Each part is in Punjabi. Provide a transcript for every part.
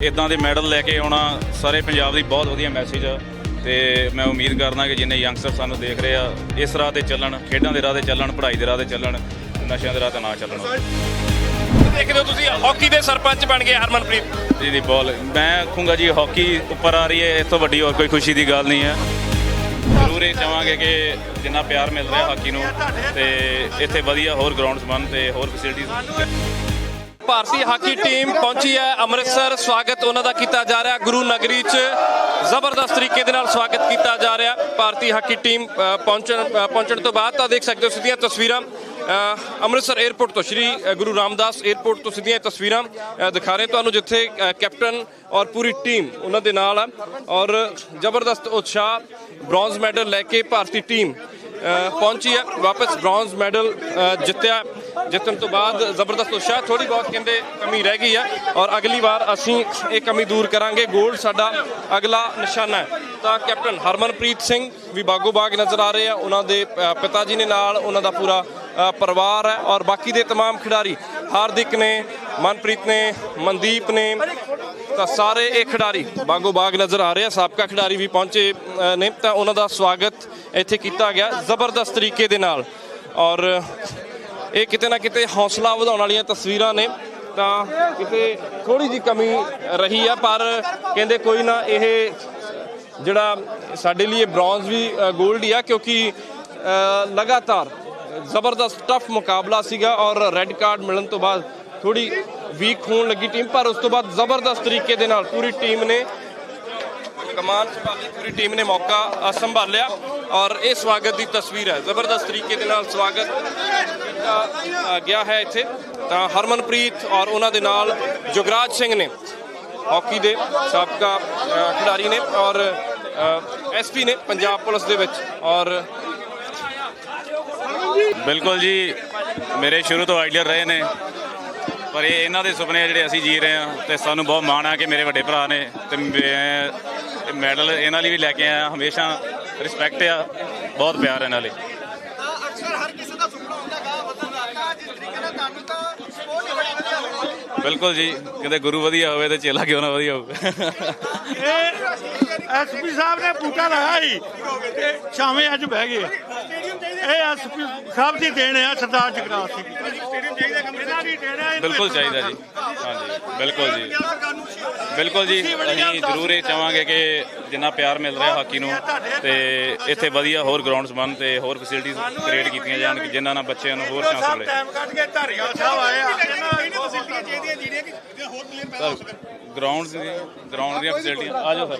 ਇਦਾਂ ਦੇ ਮੈਡਲ ਲੈ ਕੇ ਆਉਣਾ ਸਾਰੇ ਪੰਜਾਬ ਦੀ ਬਹੁਤ ਵਧੀਆ ਮੈਸੇਜ ਆ ਤੇ ਮੈਂ ਉਮੀਦ ਕਰਦਾ ਕਿ ਜਿੰਨੇ ਯੰਗਸਟਰ ਸਾਨੂੰ ਦੇਖ ਰਹੇ ਆ ਇਸ ਰਾਹ ਤੇ ਚੱਲਣ ਖੇਡਾਂ ਦੇ ਰਾਹ ਤੇ ਚੱਲਣ ਪੜ੍ਹਾਈ ਦੇ ਰਾਹ ਤੇ ਚੱਲਣ ਨਸ਼ਿਆਂ ਦੇ ਰਾਹ ਤੇ ਨਾ ਚੱਲਣ ਦੇਖਦੇ ਹੋ ਤੁਸੀਂ ਹਾਕੀ ਦੇ ਸਰਪੰਚ ਬਣ ਗਏ ਹਰਮਨਪ੍ਰੀਤ। ਜੀ ਦੀ ਬਾਲ ਮੈਂ ਆਖੂੰਗਾ ਜੀ ਹਾਕੀ ਉੱਪਰ ਆ ਰਹੀ ਹੈ ਇਸ ਤੋਂ ਵੱਡੀ ਹੋਰ ਕੋਈ ਖੁਸ਼ੀ ਦੀ ਗੱਲ ਨਹੀਂ ਹੈ। ਜ਼ਰੂਰ ਇਹ ਚਾਹਾਂਗੇ ਕਿ ਜਿੰਨਾ ਪਿਆਰ ਮਿਲ ਰਿਹਾ ਹਾਕੀ ਨੂੰ ਤੇ ਇੱਥੇ ਵਧੀਆ ਹੋਰ ਗਰਾਊਂਡਸ ਬਣ ਤੇ ਹੋਰ ਫੈਸਿਲਿਟੀਆਂ ਭਾਰਤੀ ਹਾਕੀ ਟੀਮ ਪਹੁੰਚੀ ਹੈ ਅੰਮ੍ਰਿਤਸਰ। ਸਵਾਗਤ ਉਹਨਾਂ ਦਾ ਕੀਤਾ ਜਾ ਰਿਹਾ। ਗੁਰੂ ਨਗਰੀ 'ਚ ਜ਼ਬਰਦਸਤ ਤਰੀਕੇ ਦੇ ਨਾਲ ਸਵਾਗਤ ਕੀਤਾ ਜਾ ਰਿਹਾ। ਭਾਰਤੀ ਹਾਕੀ ਟੀਮ ਪਹੁੰਚਣ ਪਹੁੰਚਣ ਤੋਂ ਬਾਅਦ ਤਾਂ ਦੇਖ ਸਕਦੇ ਹੋ ਸਿੱਧੀਆਂ ਤਸਵੀਰਾਂ। ਅੰਮ੍ਰਿਤਸਰ 에ਅਰਪੋਰਟ ਤੋਂ ਸ਼੍ਰੀ ਗੁਰੂ ਰਾਮਦਾਸ 에ਅਰਪੋਰਟ ਤੋਂ ਸਿੱਧੀਆਂ ਤਸਵੀਰਾਂ ਦਿਖਾ ਰਹੇ ਤੁਹਾਨੂੰ ਜਿੱਥੇ ਕੈਪਟਨ ਔਰ ਪੂਰੀ ਟੀਮ ਉਹਨਾਂ ਦੇ ਨਾਲ ਆ। ਔਰ ਜ਼ਬਰਦਸਤ ਉਤਸ਼ਾਹ, ਬ੍ਰੌਂਜ਼ ਮੈਡਲ ਲੈ ਕੇ ਭਾਰਤੀ ਟੀਮ ਪਹੁੰਚੀ ਹੈ। ਵਾਪਸ ਬ੍ਰੌਂਜ਼ ਮੈਡਲ ਜਿੱਤਿਆ ਜਿੱਤਣ ਤੋਂ ਬਾਅਦ ਜ਼ਬਰਦਸਤ ਉਤਸ਼ਾਹ ਥੋੜੀ ਬਹੁਤ ਕਹਿੰਦੇ ਕਮੀ ਰਹਿ ਗਈ ਆ ਔਰ ਅਗਲੀ ਵਾਰ ਅਸੀਂ ਇਹ ਕਮੀ ਦੂਰ ਕਰਾਂਗੇ। 골ਡ ਸਾਡਾ ਅਗਲਾ ਨਿਸ਼ਾਨਾ ਹੈ। ਤਾਂ ਕੈਪਟਨ ਹਰਮਨਪ੍ਰੀਤ ਸਿੰਘ ਵੀ ਬਾਗੋ ਬਾਗ ਨਜ਼ਰ ਆ ਰਹੇ ਆ। ਉਹਨਾਂ ਦੇ ਪਿਤਾ ਜੀ ਨੇ ਨਾਲ ਉਹਨਾਂ ਦਾ ਪੂਰਾ ਪਰਿਵਾਰ ਹੈ ਔਰ ਬਾਕੀ ਦੇ तमाम ਖਿਡਾਰੀ ਹਾਰਦਿਕ ਨੇ, ਮਨਪ੍ਰੀਤ ਨੇ, ਮਨਦੀਪ ਨੇ, ਤਾਂ ਸਾਰੇ ਇਹ ਖਿਡਾਰੀ ਬਾਗੋ ਬਾਗ ਨਜ਼ਰ ਆ ਰਹੇ ਆ। ਸਾਬਕਾ ਖਿਡਾਰੀ ਵੀ ਪਹੁੰਚੇ ਨੇ ਤਾਂ ਉਹਨਾਂ ਦਾ ਸਵਾਗਤ ਇੱਥੇ ਕੀਤਾ ਗਿਆ ਜ਼ਬਰਦਸਤ ਤਰੀਕੇ ਦੇ ਨਾਲ ਔਰ ਇਹ ਕਿਤੇ ਨਾ ਕਿਤੇ ਹੌਸਲਾ ਵਧਾਉਣ ਵਾਲੀਆਂ ਤਸਵੀਰਾਂ ਨੇ। ਤਾਂ ਕਿਤੇ ਥੋੜੀ ਜੀ ਕਮੀ ਰਹੀ ਆ, ਪਰ ਕਹਿੰਦੇ ਕੋਈ ਨਾ ਇਹ ਜਿਹੜਾ ਸਾਡੇ ਲਈ ਬ੍ਰੌਂਜ਼ ਵੀ 골ਡ ਹੀ ਆ, ਕਿਉਂਕਿ ਲਗਾਤਾਰ ਜ਼ਬਰਦਸਤ ਟਫ ਮੁਕਾਬਲਾ ਸੀਗਾ ਔਰ ਰੈੱਡ ਕਾਰਡ ਮਿਲਣ ਤੋਂ ਬਾਅਦ ਥੋੜੀ ਵੀਕ ਹੋਣ ਲੱਗੀ ਟੀਮ ਪਰ ਉਸ ਤੋਂ ਬਾਅਦ ਜ਼ਬਰਦਸਤ ਤਰੀਕੇ ਦੇ ਨਾਲ ਪੂਰੀ ਟੀਮ ਨੇ ਕਮਾਨ ਸੰਭਾਲੀ, ਪੂਰੀ ਟੀਮ ਨੇ ਮੌਕਾ ਸੰਭਾਲਿਆ ਔਰ ਇਹ ਸਵਾਗਤ ਦੀ ਤਸਵੀਰ ਹੈ। ਜ਼ਬਰਦਸਤ ਤਰੀਕੇ ਦੇ ਨਾਲ ਸਵਾਗਤ ਕੀਤਾ ਗਿਆ ਹੈ ਇੱਥੇ, ਤਾਂ ਹਰਮਨਪ੍ਰੀਤ ਔਰ ਉਹਨਾਂ ਦੇ ਨਾਲ ਜੁਗਰਾਜ ਸਿੰਘ ਨੇ, ਹਾਕੀ ਦੇ ਸਾਬਕਾ ਖਿਡਾਰੀ ਨੇ ਔਰ ਐਸਪੀ ਨੇ ਪੰਜਾਬ ਪੁਲਿਸ ਦੇ ਵਿੱਚ ਔਰ ਬਿਲਕੁਲ ਜੀ, ਮੇਰੇ ਸ਼ੁਰੂ ਤੋਂ ਆਈਡੀਅਲ ਰਹੇ ਨੇ, ਪਰ ਇਹ ਇਹਨਾਂ ਦੇ ਸੁਪਨੇ ਆ ਜਿਹੜੇ ਅਸੀਂ ਜੀ ਰਹੇ ਹਾਂ ਤੇ ਸਾਨੂੰ ਬਹੁਤ ਮਾਣ ਆ ਕਿ ਮੇਰੇ ਵੱਡੇ ਭਰਾ ਨੇ ਤੇ ਮੈਂ ਇਹ ਮੈਡਲ ਇਹਨਾਂ ਲਈ ਵੀ ਲੈ ਕੇ ਆਇਆ, ਹਮੇਸ਼ਾ ਰਿਸਪੈਕਟ ਆ, ਬਹੁਤ ਪਿਆਰ ਇਹਨਾਂ ਲਈ ਅਕਸਰ ਹਰ ਕਿਸੇ ਦਾ ਸੁਪਨਾ ਹੁੰਦਾ ਗਾ ਵਤਨ ਦਾ ਕਾ ਜਿਸ ਤਰੀਕੇ ਨਾਲ ਤੁਹਾਨੂੰ ਤਾਂ ਸਪੋਰਟ ਹੀ ਬੜੀ ਵਧੀਆ ਹੋਣੀ ਬਿਲਕੁਲ ਜੀ ਕਹਿੰਦੇ ਗੁਰੂ ਵਧੀਆ ਹੋਵੇ ਤੇ ਚੇਲਾ ਕਿਉਂ ਨਾ ਵਧੀਆ ਹੋਵੇ। ਐਸਪੀ ਸਾਹਿਬ ਨੇ ਬੂਟਾ ਲਾਇਆ ਸੀ ਤੇ ਛਾਵੇਂ ਅੱਜ ਬਹਿ ਗਏ। ਇਹ ਐਸਪੀ ਸਾਹਿਬ ਦੀ ਦੇਣ ਆ ਸਰਦਾਰ ਜਗਰਾਜ ਸਿੰਘ। ਦੀ ਬਿਲਕੁਲ ਚਾਹੀਦਾ ਜੀ। ਹਾਂਜੀ ਬਿਲਕੁਲ ਜੀ। ਬਿਲਕੁਲ ਜੀ ਅਸੀਂ ਜ਼ਰੂਰ ਇਹ ਚਾਹਾਂਗੇ ਕਿ ਜਿੰਨਾ ਪਿਆਰ ਮਿਲ ਰਿਹਾ ਹਾਕੀ ਨੂੰ ਤੇ ਇੱਥੇ ਵਧੀਆ ਹੋਰ ਗਰਾਊਂਡਸ ਬਣ ਤੇ ਹੋਰ ਫੈਸਿਲਿਟੀਆਂ ਕ੍ਰੀਏਟ ਕੀਤੀਆਂ ਜਾਣ ਕਿ ਜਿਨ੍ਹਾਂ ਨਾਲ ਬੱਚਿਆਂ ਨੂੰ ਹੋਰ ਚਾਂਸ ਮਿਲੇ। ਟਾਈਮ ਕੱਢ ਕੇ ਧਾਰੀਵਾਲ ਸਾਹਿਬ ਆਏ ਆ। ਇਹਨਾਂ ਫੈਸਿਲਿਟੀਆਂ ਚਾਹੀਦੀਆਂ ਜਿਹੜੀਆਂ ਕਿ ਜੇ ਹੋਰ ਪਲੇਅਰ ਪੈਦਾ ਹੋ ਸਕਣ ਗਰਾਊਂਡਸ ਦੀਆਂ ਗਰਾਊਂਡ ਦੀਆਂ ਫੈਸਿਲਿਟੀਆਂ ਆ ਜਾਓ ਸਰ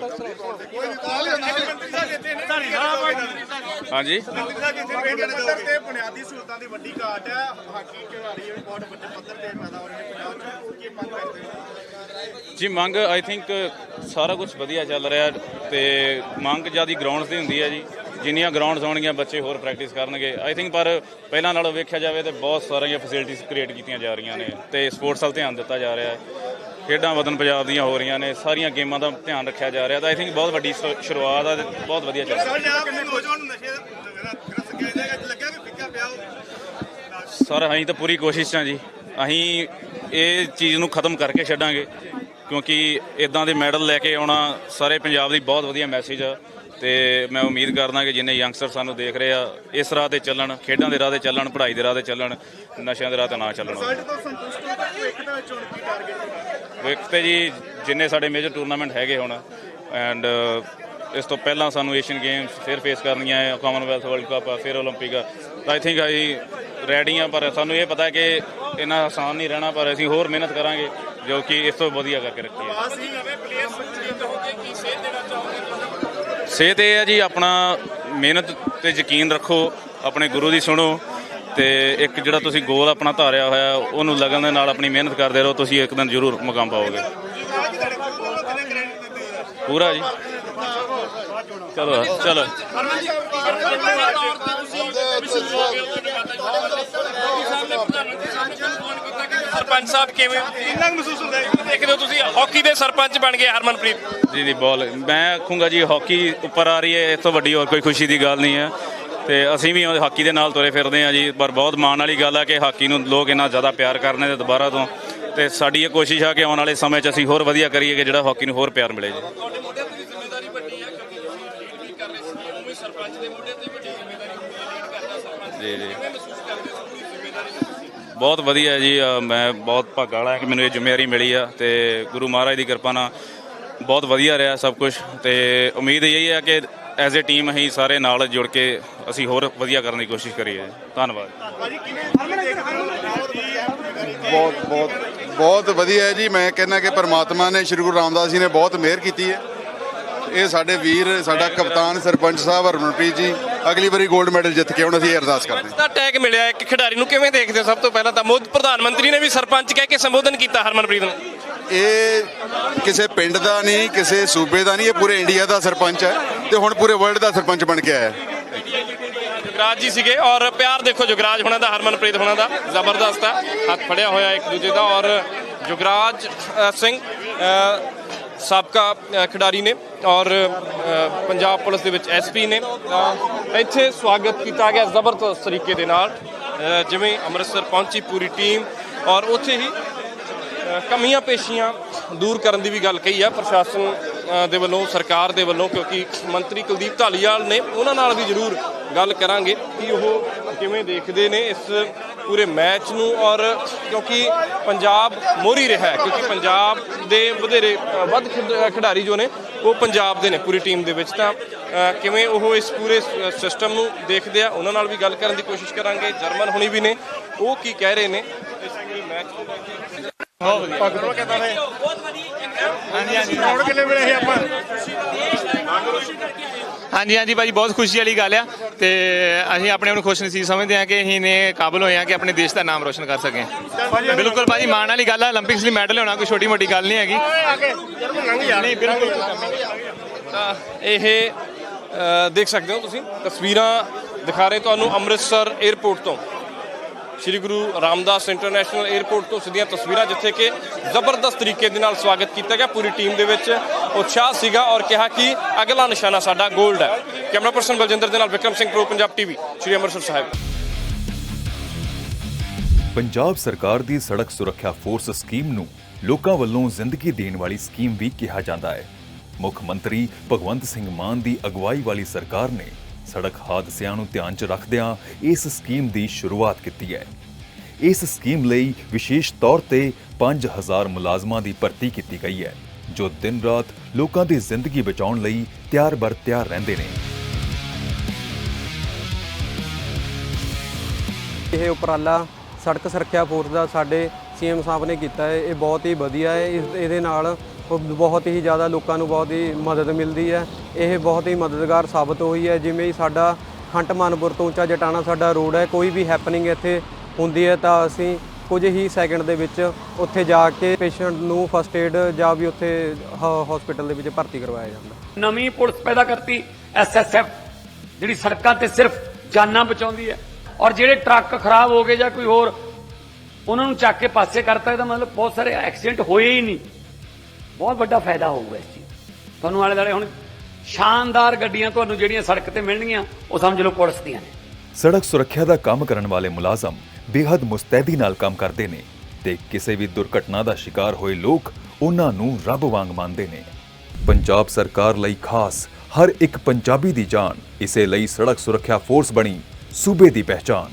ਹਾਂਜੀ। ਪੱਧਰ ਤੇ ਬੁਨਿਆਦੀ ਸਹੂਲਤਾਂ ਦੀ ਵੱਡੀ ਘਾਟ ਹੈ ਹਾਕੀ ਖਿਡਾਰੀ ਵੀ ਬਹੁਤ ਵੱਡੇ ਪੱਧਰ ਤੇ ਪੈਦਾ ਹੋ ਰਹੇ ਨੇ ਪੰਜਾਬ 'ਚ ਕੀ ਮੰਗ ਕਰਦੇ ਹੋ ਜੀ, ਮੰਗ ਆਈ ਥਿੰਕ ਸਾਰਾ ਕੁਝ ਵਧੀਆ ਚੱਲ ਰਿਹਾ ਤੇ ਮੰਗ ਜਿਆਦੀ ਗਰਾਊਂਡਸ ਦੀ ਹੁੰਦੀ ਹੈ ਜੀ। ਜਿੰਨੀਆਂ ਗਰਾਊਂਡਸ ਹੋਣਗੀਆਂ, ਬੱਚੇ ਹੋਰ ਪ੍ਰੈਕਟਿਸ ਕਰਨਗੇ। ਆਈ ਥਿੰਕ ਪਰ ਪਹਿਲਾਂ ਨਾਲੋਂ ਵੇਖਿਆ ਜਾਵੇ ਤੇ ਬਹੁਤ ਸਾਰੀਆਂ ਫੈਸਿਲਿਟੀਆਂ ਕ੍ਰੀਏਟ ਕੀਤੀਆਂ ਜਾ ਰਹੀਆਂ ਨੇ ਤੇ ਸਪੋਰਟਸ ਵੱਲ ਧਿਆਨ ਦਿੱਤਾ ਜਾ ਰਿਹਾ ਹੈ। ਖੇਡਾਂ ਵਤਨ ਪੰਜਾਬ ਦੀਆਂ ਹੋ ਰਹੀਆਂ ਨੇ ਸਾਰੀਆਂ ਗੇਮਾਂ ਦਾ ਧਿਆਨ ਰੱਖਿਆ ਜਾ ਰਿਹਾ ਤਾਂ ਆਈ ਥਿੰਕ ਬਹੁਤ ਵੱਡੀ ਸ਼ੁ- ਸ਼ੁਰੂਆਤ ਆ ਤੇ ਬਹੁਤ ਵਧੀਆ ਚੱਲ ਰਿਹਾ। ਸਾਡੇ ਆਪ ਨੂੰ ਨੌਜਵਾਨ ਨੂੰ ਨਸ਼ੇ ਦਾ ਗ੍ਰਸਤ ਕਿਹਾ ਜਾਏਗਾ ਲੱਗਿਆ ਵੀ ਫਿੱਕਾ ਪਿਆ ਉਹ। ਸਰ ਅਸੀਂ ਤਾਂ ਪੂਰੀ ਕੋਸ਼ਿਸ਼ 'ਚ ਹਾਂ ਜੀ। ਅਸੀਂ ਇਹ ਚੀਜ਼ ਨੂੰ ਖਤਮ ਕਰਕੇ ਛੱਡਾਂਗੇ ਕਿਉਂਕਿ ਇਦਾਂ ਦੇ ਮੈਡਲ ਲੈ ਕੇ ਆਉਣਾ ਸਾਰੇ ਪੰਜਾਬ ਦੀ ਬਹੁਤ ਵਧੀਆ ਮੈਸੇਜ ਆ ਤੇ ਮੈਂ ਉਮੀਦ ਕਰਦਾ ਕਿ ਜਿੰਨੇ ਯੰਗਸਟਰ ਸਾਨੂੰ ਦੇਖ ਰਹੇ ਆ ਇਸ ਰਾਹ ਤੇ ਚੱਲਣ ਖੇਡਾਂ ਦੇ ਰਾਹ ਤੇ ਚੱਲਣ ਪੜ੍ਹਾਈ ਦੇ ਰਾਹ ਤੇ ਚੱਲਣ ਨਸ਼ਿਆਂ ਦੇ ਰਾਹ ਤੇ ਨਾ ਚੱਲਣ। ਰਿਜ਼ਲਟ ਤੋਂ ਸੰਤੁਸ਼ਟ ਹੋ ਤਾਂ ਇੱਕ ਦਾ ਚੁਣ ਕੀ ਟਾਰਗੇਟ। ਇੱਕ ਤੇ ਜੀ ਜਿੰਨੇ ਸਾਡੇ ਮੇਜਰ ਟੂਰਨਾਮੈਂਟ ਹੈਗੇ ਹੁਣ ਐਂਡ ਇਸ ਤੋਂ ਪਹਿਲਾਂ ਸਾਨੂੰ ਏਸ਼ੀਅਨ ਗੇਮਸ ਫਿਰ ਫੇਸ ਕਰਨੀਆਂ ਹੈ ਕਾਮਨਵੈਲਥ ਵਰਲਡ ਕੱਪ ਆ ਫਿਰ 올림픽 ਆ ਤਾਂ ਆਈ ਥਿੰਕ ਅਸੀਂ ਰੈਡੀ ਆ ਪਰ ਸਾਨੂੰ ਇਹ ਪਤਾ ਕਿ ਇੰਨਾ ਆਸਾਨ ਨਹੀਂ ਰਹਿਣਾ ਪਰ ਅਸੀਂ ਹੋਰ ਮਿਹਨਤ ਕਰਾਂਗੇ ਜੋ ਕਿ ਇਸ ਤੋਂ ਵਧੀਆ ਕਰਕੇ ਰੱਖੀਏ ਅਸੀਂ ਨਵੇਂ ਪਲੇਅਰ ਸੰਚਿਤ ਹੋ ਕੇ ਕੀ ਸੇਧ ਦੇਣਾ ਚਾਹੋਗੇ ਸਿਹਤ ਇਹ ਹੈ ਜੀ ਆਪਣਾ ਮਿਹਨਤ ਤੇ ਯਕੀਨ ਰੱਖੋ ਆਪਣੇ ਗੁਰੂ ਦੀ ਸੁਣੋ ਤੇ ਇੱਕ ਜਿਹੜਾ ਤੁਸੀਂ ਗੋਲ ਆਪਣਾ ਧਾਰਿਆ ਹੋਇਆ ਉਹਨੂੰ ਲਗਨ ਦੇ ਨਾਲ ਆਪਣੀ ਮਿਹਨਤ ਕਰਦੇ ਰਹੋ ਤੁਸੀਂ ਇੱਕ ਦਿਨ ਜ਼ਰੂਰ ਮੁਕਾਮ ਪਾਓਗੇ। ਪੂਰਾ ਜੀ। ਚਲੋ ਚਲੋ। ਸਰਪੰਚ ਸਾਹਿਬ ਕਿਵੇਂ? ਕਿੰਨਾ ਮਹਿਸੂਸ ਹੁੰਦਾ ਹੈ ਦੇਖਦੇ ਹੋ ਤੁਸੀਂ ਹਾਕੀ ਦੇ ਸਰਪੰਚ ਬਣ ਗਏ ਹਰਮਨਪ੍ਰੀਤ। ਜੀ ਦੀ ਬਾਲ ਮੈਂ ਆਖੂੰਗਾ ਜੀ ਹਾਕੀ ਉੱਪਰ ਆ ਰਹੀ ਹੈ ਇਸ ਤੋਂ ਵੱਡੀ ਹੋਰ ਕੋਈ ਖੁਸ਼ੀ ਦੀ ਗੱਲ ਨਹੀਂ ਹੈ। ਤੇ ਅਸੀਂ ਵੀ ਹਾਕੀ ਦੇ ਨਾਲ ਤੁਰੇ ਫਿਰਦੇ ਆ ਜੀ ਪਰ ਬਹੁਤ ਮਾਣ ਵਾਲੀ ਗੱਲ ਹੈ ਕਿ ਹਾਕੀ ਨੂੰ ਲੋਕ ਇੰਨਾ ਜ਼ਿਆਦਾ ਪਿਆਰ ਕਰਨੇ ਤੇ ਦੁਬਾਰਾ ਤੋਂ। ਤੇ ਸਾਡੀ ਇਹ ਕੋਸ਼ਿਸ਼ ਆ ਕਿ ਆਉਣ ਵਾਲੇ ਸਮੇਂ 'ਚ ਅਸੀਂ ਹੋਰ ਵਧੀਆ ਕਰੀਏ ਕਿ ਜਿਹੜਾ ਹਾਕੀ ਨੂੰ ਹੋਰ ਪਿਆਰ ਮਿਲੇ ਜੀ। ਜੀ ਜੀ। ਬਹੁਤ ਵਧੀਆ ਜੀ ਮੈਂ ਬਹੁਤ ਭਾਗਾਂ ਵਾਲਾ ਕਿ ਮੈਨੂੰ ਇਹ ਜ਼ਿੰਮੇਵਾਰੀ ਮਿਲੀ ਆ ਤੇ ਗੁਰੂ ਮਹਾਰਾਜ ਦੀ ਕਿਰਪਾ ਨਾਲ ਬਹੁਤ ਵਧੀਆ ਰਿਹਾ ਸਭ ਕੁਝ ਤੇ ਉਮੀਦ ਇਹ ਹੈ ਕਿ ਐਜ਼ ਅ ਟੀਮ ਅਸੀਂ ਸਾਰੇ ਨਾਲ ਜੁੜ ਕੇ ਅਸੀਂ ਹੋਰ ਵਧੀਆ ਕਰਨ ਦੀ ਕੋਸ਼ਿਸ਼ ਕਰੀਏ। ਧੰਨਵਾਦ। ਬਹੁਤ ਬਹੁਤ ਬਹੁਤ ਵਧੀਆ ਹੈ ਜੀ। ਮੈਂ ਕਹਿੰਦਾ ਕਿ ਪਰਮਾਤਮਾ ਨੇ ਸ਼੍ਰੀ ਗੁਰੂ ਰਾਮਦਾਸ ਜੀ ਨੇ ਬਹੁਤ ਮਿਹਰ ਕੀਤੀ ਹੈ। ਇਹ ਸਾਡੇ ਵੀਰ ਸਾਡਾ ਕਪਤਾਨ ਸਰਪੰਚ ਸਾਹਿਬ ਹਰਮਨਪ੍ਰੀਤ ਜੀ ਅਗਲੀ ਵਾਰੀ 골ਡ ਮੈਡਲ ਜਿੱਤ ਕੇ ਆਉਣ ਅਸੀਂ ਇਹ ਅਰਦਾਸ ਕਰਦੇ ਹਾਂ। ਦਾ ਟੈਗ ਮਿਲਿਆ ਇੱਕ ਖਿਡਾਰੀ ਨੂੰ ਕਿਵੇਂ ਦੇਖਦੇ ਹੋ ਸਭ ਤੋਂ ਪਹਿਲਾਂ ਤਾਂ ਮੋਦ ਪ੍ਰਧਾਨ ਮੰਤਰੀ ਨੇ ਵੀ ਸਰਪੰਚ ਕਹਿ ਕੇ ਸੰਬੋਧਨ ਕੀਤਾ ਹਰਮਨਪ੍ਰੀਤ ਨੂੰ। ਇਹ ਕਿਸੇ ਪਿੰਡ ਦਾ ਨਹੀਂ, ਕਿਸੇ ਸੂਬੇ ਦਾ ਨਹੀਂ, ਇਹ ਪੂਰੇ ਇੰਡੀਆ ਦਾ ਸਰਪੰਚ ਹੈ ਤੇ ਹੁਣ ਪੂਰੇ ਵਰਲਡ ਦਾ ਸਰਪੰਚ ਬਣ ਕੇ ਆਇਆ ਹੈ। ਜੁਗਰਾਜ ਜੀ ਸੀਗੇ ਔਰ ਪਿਆਰ ਦੇਖੋ ਜੁਗਰਾਜ ਹੋਣਾ ਦਾ, ਹਰਮਨਪ੍ਰੀਤ ਹੋਣਾ ਦਾ, ਜ਼ਬਰਦਸਤ ਹੈ। ਹੱਥ ਫੜਿਆ ਹੋਇਆ ਇੱਕ ਦੂਜੇ ਦਾ ਔਰ ਜੁਗਰਾਜ ਸਿੰਘ ਸਾਬਕਾ ਖਿਡਾਰੀ ਨੇ ਔਰ ਪੰਜਾਬ ਪੁਲਿਸ ਦੇ ਵਿੱਚ ਐਸਪੀ ਨੇ। ਇੱਥੇ ਸਵਾਗਤ ਕੀਤਾ ਗਿਆ ਜ਼ਬਰਦਸਤ ਤਰੀਕੇ ਦੇ ਨਾਲ। ਜਿਵੇਂ ਅੰਮ੍ਰਿਤਸਰ ਪਹੁੰਚੀ ਪੂਰੀ ਟੀਮ ਔਰ ਉੱਥੇ ਹੀ ਕਮੀਆਂ ਪੇਸ਼ੀਆਂ ਦੂਰ ਕਰਨ ਦੀ ਵੀ ਗੱਲ ਕਹੀ ਆ ਪ੍ਰਸ਼ਾਸਨ ਦੇ ਵੱਲੋਂ, ਸਰਕਾਰ ਦੇ ਵੱਲੋਂ, ਕਿਉਂਕਿ ਮੰਤਰੀ ਕੁਲਦੀਪ ਢਾਲੀਵਾਲ ਨੇ ਉਹਨਾਂ ਨਾਲ ਵੀ ਜ਼ਰੂਰ ਗੱਲ ਕਰਾਂਗੇ ਕਿ ਉਹ ਕਿਵੇਂ ਦੇਖਦੇ ਨੇ ਇਸ ਪੂਰੇ ਮੈਚ ਨੂੰ ਔਰ ਕਿਉਂਕਿ ਪੰਜਾਬ ਮੋਰੀ ਰਿਹਾ ਹੈ, ਕਿਉਂਕਿ ਪੰਜਾਬ ਦੇ ਵਧੇਰੇ ਵੱਧ ਖਿਡ- ਖਿਡਾਰੀ ਜੋ ਨੇ, ਉਹ ਪੰਜਾਬ ਦੇ ਨੇ ਪੂਰੀ ਟੀਮ ਦੇ ਵਿੱਚ ਤਾਂ ਕਿਵੇਂ ਉਹ ਇਸ ਪੂਰੇ ਸਿਸਟਮ ਨੂੰ ਦੇਖਦੇ ਆ, ਉਹਨਾਂ ਨਾਲ ਵੀ ਗੱਲ ਕਰਨ ਦੀ ਕੋਸ਼ਿਸ਼ ਕਰਾਂਗੇ। ਜਰਮਨ ਹੁਣੀ ਵੀ ਨੇ, ਉਹ ਕੀ ਕਹਿ ਰਹੇ ਨੇ ਇਸ ਪੂਰੇ ਮੈਚ ਨੂੰ ਲੈ ਕੇ ਹਾਂਜੀ ਹਾਂਜੀ। ਕੌਣ ਕਿਲੇ ਬਹੁਤ ਖੁਸ਼ੀ ਵਾਲੀ ਗੱਲ ਆ ਤੇ ਅਸੀਂ ਆਪਣੇ ਆਪ ਨੂੰ ਖੁਸ਼ ਨਸੀਬ ਸਮਝਦੇ ਹਾਂ ਕਿ ਅਸੀਂ ਨੇ ਕਾਬਲ ਹੋਏ ਹਾਂ ਕਿ ਆਪਣੇ ਦੇਸ਼ ਦਾ ਨਾਮ ਰੋਸ਼ਨ ਕਰ ਸਕੇ ਬਿਲਕੁਲ ਭਾਜੀ ਮਾਣ ਵਾਲੀ ਗੱਲ ਆ 올림픽ਸ ਲਈ ਮੈਡਲ ਹੋਣਾ ਕੋਈ ਛੋਟੀ ਮੋਟੀ ਗੱਲ ਨਹੀਂ ਹੈਗੀ। ਇਹ ਦੇਖ ਸਕਦੇ ਹੋ ਤੁਸੀਂ ਤਸਵੀਰਾਂ ਦਿਖਾ ਰਹੇ ਤੁਹਾਨੂੰ ਅੰਮ੍ਰਿਤਸਰ 에ਅਰਪੋਰਟ ਤੋਂ। ਸ਼੍ਰੀ ਗੁਰੂ ਰਾਮਦਾਸ ਇੰਟਰਨੈਸ਼ਨਲ 에ਅਰਪੋਰਟ ਤੋਂ ਸਿੱਧੀਆਂ ਤਸਵੀਰਾਂ, ਜਿੱਥੇ ਕਿ ਜ਼ਬਰਦਸਤ ਤਰੀਕੇ ਦੇ ਨਾਲ ਸਵਾਗਤ ਕੀਤਾ ਗਿਆ ਪੂਰੀ ਟੀਮ ਦੇ ਵਿੱਚ। ਉਤਸ਼ਾਹ ਸੀਗਾ ਔਰ ਕਿਹਾ ਕਿ ਅਗਲਾ ਨਿਸ਼ਾਨਾ ਸਾਡਾ 골ਡ ਹੈ। ਕੈਮਰਾ ਪਰਸਨ ਬਲਜਿੰਦਰ ਦੇ ਨਾਲ ਵਿਕਰਮ ਸਿੰਘ ਪ੍ਰੋ ਪੰਜਾਬ ਟੀਵੀ, ਸ਼੍ਰੀ ਅੰਮ੍ਰਿਤਸਰ ਸਾਹਿਬ। ਪੰਜਾਬ ਸਰਕਾਰ ਦੀ ਸੜਕ ਸੁਰੱਖਿਆ ਫੋਰਸ ਸਕੀਮ ਨੂੰ ਲੋਕਾਂ ਵੱਲੋਂ ਜ਼ਿੰਦਗੀ ਦੇਣ ਵਾਲੀ ਸਕੀਮ ਵੀ ਕਿਹਾ ਜਾਂਦਾ ਹੈ। ਮੁੱਖ ਮੰਤਰੀ ਭਗਵੰਤ ਸਿੰਘ ਮਾਨ ਦੀ ਅਗਵਾਈ ਵਾਲੀ ਸਰਕਾਰ ਨੇ ਸੜਕ ਹਾਦਸਿਆਂ ਨੂੰ ਧਿਆਨ 'ਚ ਰੱਖਦਿਆਂ ਇਸ ਸਕੀਮ ਦੀ ਸ਼ੁਰੂਆਤ ਕੀਤੀ ਹੈ। ਇਸ ਸਕੀਮ ਲਈ ਵਿਸ਼ੇਸ਼ ਤੌਰ ਤੇ 5000 ਮੁਲਾਜ਼ਮਾਂ ਦੀ ਭਰਤੀ ਕੀਤੀ ਗਈ ਹੈ, ਜੋ ਦਿਨ ਰਾਤ ਲੋਕਾਂ ਦੀ ਜ਼ਿੰਦਗੀ ਬਚਾਉਣ ਲਈ ਤਿਆਰ ਬਰ ਤਿਆਰ ਰਹਿੰਦੇ ਨੇ। ਇਹ ਉਪਰਾਲਾ ਸੜਕ ਸੁਰੱਖਿਆ ਫੋਰਸ ਦਾ ਸਾਡੇ ਸੀਐਮ ਸਾਹਿਬ ਨੇ ਕੀਤਾ ਹੈ। ਇਹ ਬਹੁਤ ਹੀ ਵਧੀਆ ਹੈ। ਇਸ ਇਹਦੇ ਨਾਲ ਉਹ ਬਹੁਤ ਹੀ ਜ਼ਿਆਦਾ ਲੋਕਾਂ ਨੂੰ ਬਹੁਤ ਹੀ ਮਦਦ ਮਿਲਦੀ ਹੈ। ਇਹ ਬਹੁਤ ਹੀ ਮਦਦਗਾਰ ਸਾਬਤ ਹੋਈ ਹੈ। ਜਿਵੇਂ ਹੀ ਸਾਡਾ ਖੰਟ ਮਾਨਪੁਰ ਤੋਂ ਉੱਚਾ ਜਟਾਣਾ ਸਾਡਾ ਰੋਡ ਹੈ, ਕੋਈ ਵੀ ਹੈਪਨਿੰਗ ਇੱਥੇ ਹੁੰਦੀ ਹੈ ਤਾਂ ਅਸੀਂ ਕੁਝ ਹੀ ਸੈਕਿੰਡ ਦੇ ਵਿੱਚ ਉੱਥੇ ਜਾ ਕੇ ਪੇਸ਼ੈਂਟ ਨੂੰ ਫਸਟ ਏਡ ਜਾਂ ਵੀ ਉੱਥੇ ਹਸਪੀਟਲ ਦੇ ਵਿੱਚ ਭਰਤੀ ਕਰਵਾਇਆ ਜਾਂਦਾ। ਨਵੀਂ ਪੁਲਿਸ ਪੈਦਾ ਕਰਤੀ ਐਸਐਸਐਫ ਜਿਹੜੀ ਸੜਕਾਂ ਤੇ ਸਿਰਫ ਜਾਨਾਂ ਬਚਾਉਂਦੀ ਹੈ। ਔਰ ਜਿਹੜੇ ਟਰੱਕ ਖਰਾਬ ਹੋ ਗਏ ਜਾਂ ਕੋਈ ਹੋਰ, ਉਹਨਾਂ ਨੂੰ ਚੱਕ ਕੇ ਪਾਸੇ ਕਰਤਾ, ਇਹਦਾ ਮਤਲਬ ਬਹੁਤ ਸਾਰੇ ਐਕਸੀਡੈਂਟ ਹੋਏ ਹੀ ਨਹੀਂ। ਬਹੁਤ ਵੱਡਾ ਫਾਇਦਾ ਹੋਊਗਾ ਇਸ ਚੀਜ਼ ਤੁਹਾਨੂੰ ਆਲੇ ਦੁਆਲੇ ਹੁਣ ਸ਼ਾਨਦਾਰ ਗੱਡੀਆਂ ਤੁਹਾਨੂੰ ਜਿਹੜੀਆਂ ਸੜਕ ਤੇ ਮਿਲਣਗੀਆਂ, ਉਹ ਸਮਝ ਲਓ ਪੁਲਿਸ ਦੀਆਂ ਨੇ। ਸੜਕ ਸੁਰੱਖਿਆ ਦਾ ਕੰਮ ਕਰਨ ਵਾਲੇ ਮੁਲਾਜ਼ਮ ਬੇहद ਮੁਸਤੈਦੀ ਨਾਲ ਕੰਮ ਕਰਦੇ ਨੇ ਤੇ ਕਿਸੇ ਵੀ ਦੁਰਘਟਨਾ ਦਾ ਸ਼ਿਕਾਰ ਹੋਏ ਲੋਕ ਉਹਨਾਂ ਨੂੰ ਰੱਬ ਵਾਂਗ ਮੰਨਦੇ ਨੇ। ਪੰਜਾਬ ਸਰਕਾਰ ਲਈ ਖਾਸ ਹਰ ਇੱਕ ਪੰਜਾਬੀ ਦੀ ਜਾਨ, ਇਸੇ ਲਈ ਸੜਕ ਸੁਰੱਖਿਆ ਫੋਰਸ ਬਣੀ ਸੂਬੇ ਦੀ ਪਹਿਚਾਨ